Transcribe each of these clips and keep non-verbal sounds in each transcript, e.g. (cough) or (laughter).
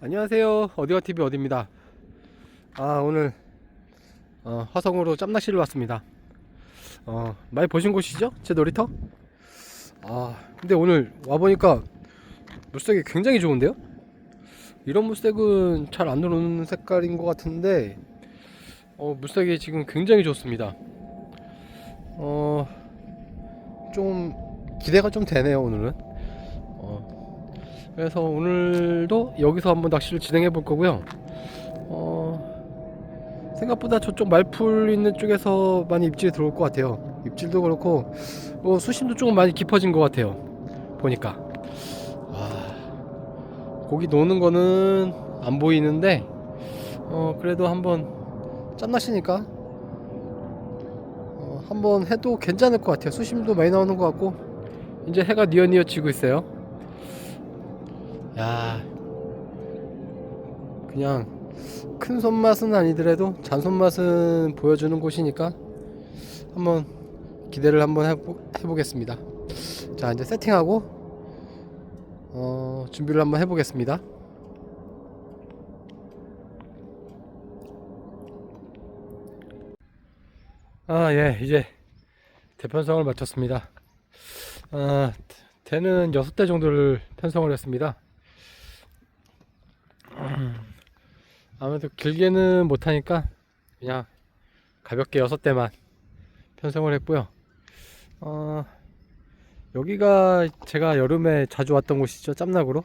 안녕하세요. 어디와 TV 어디입니다. 아 오늘 어, 화성으로 짬낚시를 왔습니다. 어, 많이 보신 곳이죠? 제 놀이터? 아 근데 오늘 와 보니까 물색이 굉장히 좋은데요? 이런 물색은 잘안 들어오는 색깔인 것 같은데 어, 물색이 지금 굉장히 좋습니다. 어, 좀 기대가 좀 되네요 오늘은. 어, 그래서 오늘도 여기서 한번 낚시를 진행해 볼 거고요. 어, 생각보다 저쪽 말풀 있는 쪽에서 많이 입질이 들어올 것 같아요. 입질도 그렇고 어, 수심도 조금 많이 깊어진 것 같아요. 보니까 아, 고기 노는 거는 안 보이는데 어, 그래도 한번 짬낚시니까 어, 한번 해도 괜찮을 것 같아요. 수심도 많이 나오는 것 같고 이제 해가 뉘어뉘어 지고 있어요. 야. 그냥 큰 손맛은 아니더라도 잔손맛은 보여주는 곳이니까 한번 기대를 한번 해보, 해보겠습니다. 자 이제 세팅하고 어, 준비를 한번 해보겠습니다. 아 예 이제 대편성을 마쳤습니다. 아, 대는 6대 정도를 편성을 했습니다 아무래도 길게는 못하니까 그냥 가볍게 여섯 대만 편성을 했고요. 어, 여기가 제가 여름에 자주 왔던 곳이죠. 짬낙으로.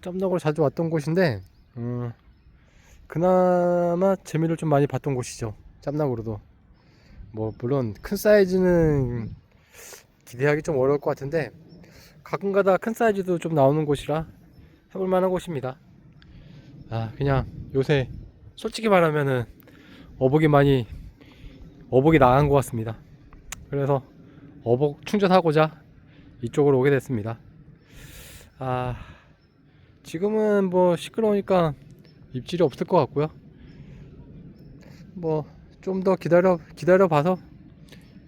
짬낙으로 자주 왔던 곳인데, 음, 그나마 재미를 좀 많이 봤던 곳이죠. 짬낙으로도. 뭐, 물론 큰 사이즈는 기대하기 좀 어려울 것 같은데, 가끔가다 큰 사이즈도 좀 나오는 곳이라 해볼 만한 곳입니다. 아 그냥 요새 솔직히 말하면은 어복이 많이 어복이 나간 것 같습니다. 그래서 어복 충전하고자 이쪽으로 오게 됐습니다. 아 지금은 뭐 시끄러우니까 입질이 없을 것 같고요. 뭐 좀 더 기다려 기다려 봐서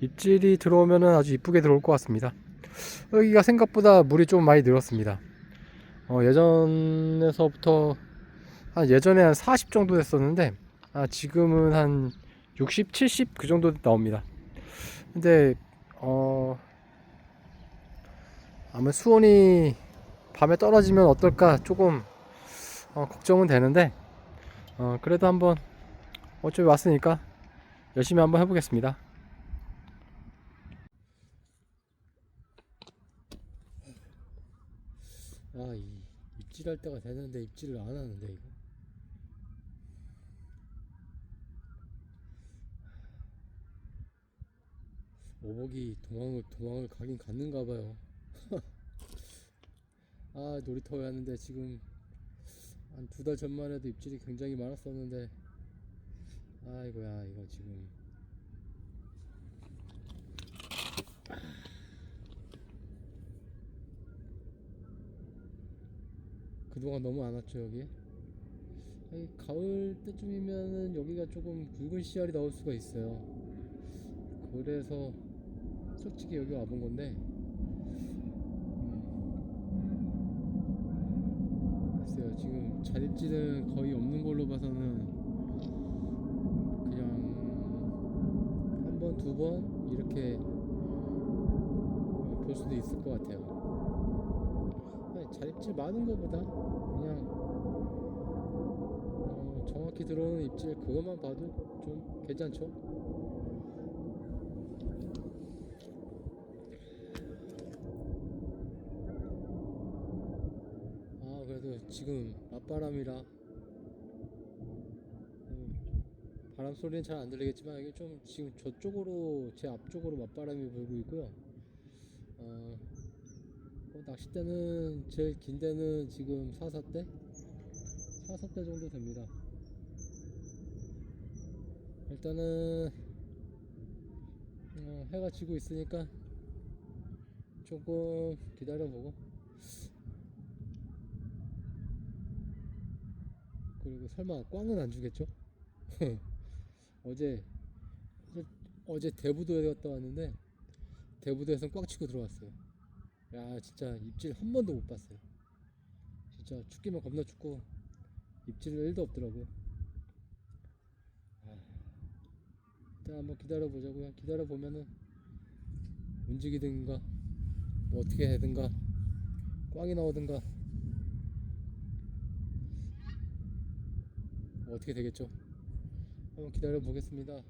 입질이 들어오면은 아주 이쁘게 들어올 것 같습니다. 여기가 생각보다 물이 좀 많이 늘었습니다. 어, 예전에서부터 한 예전에 한 40 정도 됐었는데 아 지금은 한 60, 70 그 정도 나옵니다. 근데 어 아마 수온이 밤에 떨어지면 어떨까 조금 어, 걱정은 되는데 어 그래도 한번 어차피 왔으니까 열심히 한번 해보겠습니다. 아, 이 입질할 때가 되는데 입질을 안 하는데 이거. 오복이 도망을 도망을 가긴 갔는가 봐요. (laughs) 아 놀이터에 왔는데 지금 한 두 달 전만 해도 입질이 굉장히 많았었는데 아이고야 이거 지금. 그동안 너무 안 왔죠 여기? 가을 때쯤이면은 여기가 조금 굵은 씨알이 나올 수가 있어요. 그래서 솔직히 여기 와본 건데 음, 글쎄요 지금 자립지는 거의 없는 걸로 봐서는 그냥 한 번 두 번 이렇게 볼 수도 있을 것 같아요. 아니, 자립질 많은 것보다 그냥 어, 정확히 들어오는 입질 그것만 봐도 좀 괜찮죠 아 그래도 지금 맞바람이라 음, 바람 소리는 잘 안 들리겠지만 이게 좀 지금 저쪽으로 제 앞쪽으로 맞바람이 불고 있고요. 어, 뭐 낚싯대는 제일 긴 데는 지금 4사대? 4사대 정도 됩니다. 일단은 어, 해가 지고 있으니까 조금 기다려보고 그리고 설마 꽝은 안 주겠죠? (laughs) 어제 어제, 대부도에 갔다 왔는데 대부도에선 꽝 치고 들어왔어요. 야 진짜 입질 한 번도 못 봤어요. 진짜 춥기만 겁나 춥고 입질 1도 없더라고요. 아, 일단 한번 기다려 보자고요. 기다려 보면은 움직이든가 뭐 어떻게 되든가 꽝이 나오든가 뭐 어떻게 되겠죠. 한번 기다려 보겠습니다.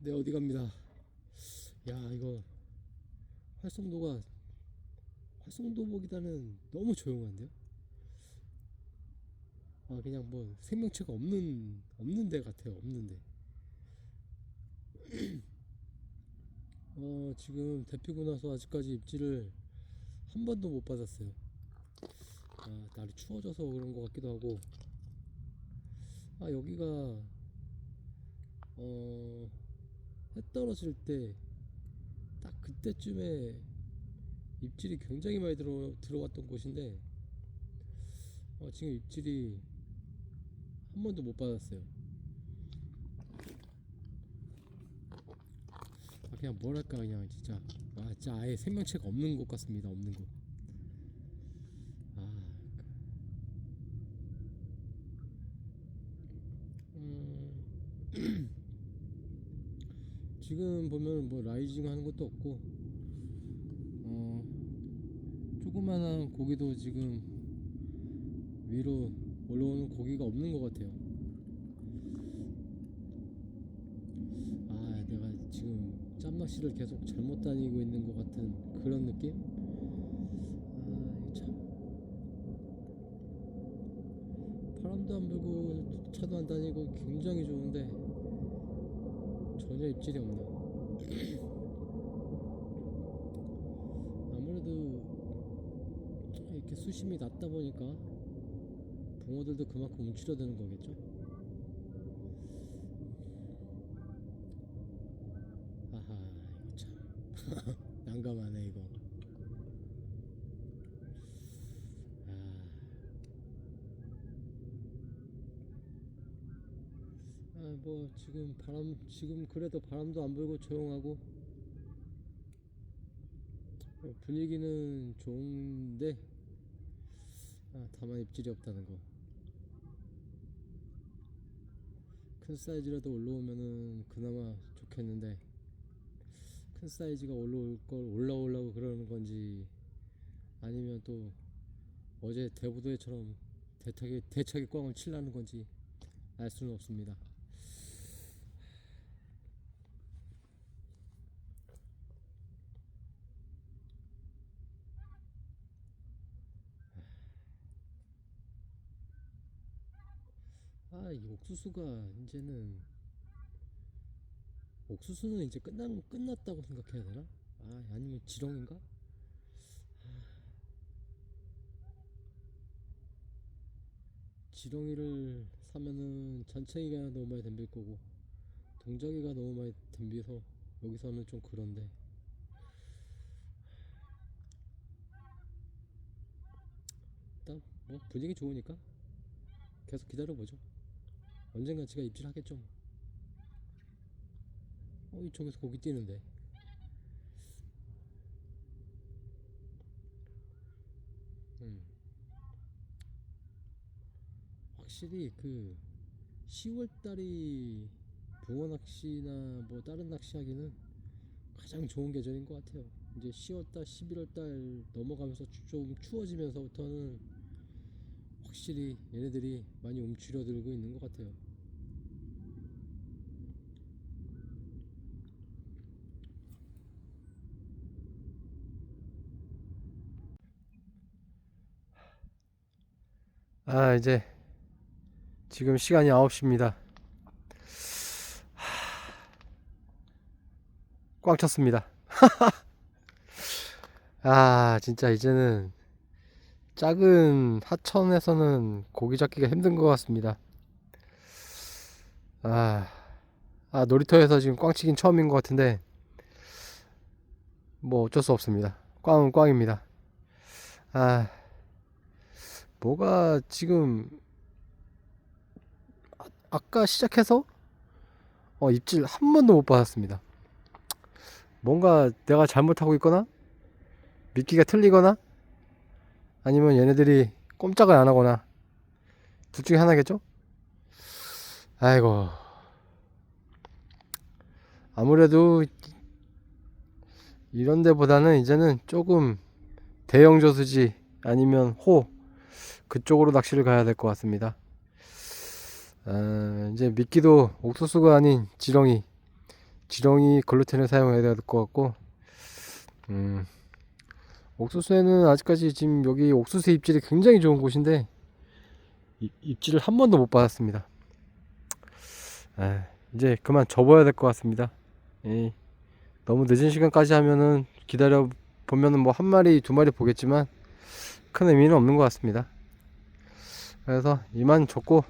네 어디 갑니다. 야 이거 활성도가 활성도보기다는 너무 조용한데요. 아 그냥 뭐 생명체가 없는 없는 데 같아요. 없는 데. (clears throat) 어 지금 대피고 나서 아직까지 입질을 한 번도 못 받았어요. 아 날이 추워져서 그런 것 같기도 하고. 아 여기가 어. 해 떨어질 때 딱 그때쯤에 입질이 굉장히 많이 들어, 들어왔던 곳인데 어, 지금 입질이 한 번도 못 받았어요. 그냥 뭐랄까 그냥 진짜 아 진짜 아예 생명체가 없는 곳 같습니다. 없는 곳. 아. 음. (clears throat) 지금 보면 뭐 라이징 하는 것도 없고 어 조그만한 고기도 지금 위로 올라오는 고기가 없는 것 같아요 아 내가 지금 짬 낚시를 계속 잘못 다니고 있는 것 같은 그런 느낌 아 참 바람도 안 불고 차도 안 다니고 굉장히 좋은데 전혀 입질이 없네요. (clears throat) 아무래도 이렇게 수심이 낮다 보니까 붕어들도 그만큼 움츠려드는 거겠죠. 아하 이거 참 (laughs) 난감하네 이거. 아, 뭐 지금 바람 지금 그래도 바람도 안 불고 조용하고 어, 분위기는 좋은데 아, 다만 입질이 없다는 거. 큰 사이즈라도 올라오면은 그나마 좋겠는데 큰 사이즈가 올라올 걸 올라오려고 그러는 건지 아니면 또 어제 대부도에처럼 대차게 대차게 꽝을 칠라는 건지 알 수는 없습니다. 아, 이 옥수수가 이제는 옥수수는 이제 끝난 끝났다고 생각해야 되나? 아, 아니면 지렁인가? 지렁이를 사면은 잔챙이가 너무 많이 덤빌 거고 동작이가 너무 많이 덤비서 여기서는 좀 그런데 일단 뭐 분위기 좋으니까 계속 기다려보죠 언젠가 제가 입질하겠죠 뭐. 어 이쪽에서 고기 뛰는데 음. 확실히 그 10월달이 붕어 낚시나 뭐 다른 낚시하기는 가장 좋은 계절인 것 같아요. 이제 10월달, 11월달 넘어가면서 추- 좀 추워지면서부터는 확실히 얘네들이 많이 움츠려들고 있는 것 같아요. 아 이제 지금 시간이 9시입니다. 꽉 찼습니다. (laughs) 아 진짜 이제는 작은 하천에서는 고기 잡기가 힘든 것 같습니다. 아, 아 놀이터에서 지금 꽝치긴 처음인 것 같은데 뭐 어쩔 수 없습니다. 꽝은 꽝입니다. 아 뭐가 지금 아, 아까 시작해서 어, 입질 한 번도 못 받았습니다. 뭔가 내가 잘못하고 있거나 미끼가 틀리거나 아니면 얘네들이 꼼짝을 안 하거나 둘 중에 하나겠죠? 아이고 아무래도 이런 데보다는 이제는 조금 대형 저수지 아니면 호 그쪽으로 낚시를 가야 될 것 같습니다. 아, 이제 미끼도 옥수수가 아닌 지렁이 지렁이 글루텐을 사용해야 될 것 같고 음, 옥수수에는 아직까지 지금 여기 옥수수 입질이 굉장히 좋은 곳인데 이- 입질을 한 번도 못 받았습니다. 아, 이제 그만 접어야 될 것 같습니다. 예, 너무 늦은 시간까지 하면은 기다려 보면은 뭐 한 마리 두 마리 보겠지만 큰 의미는 없는 것 같습니다. 그래서 이만 접고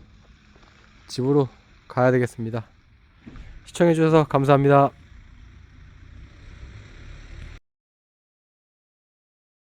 집으로 가야 되겠습니다. 시청해 주셔서 감사합니다.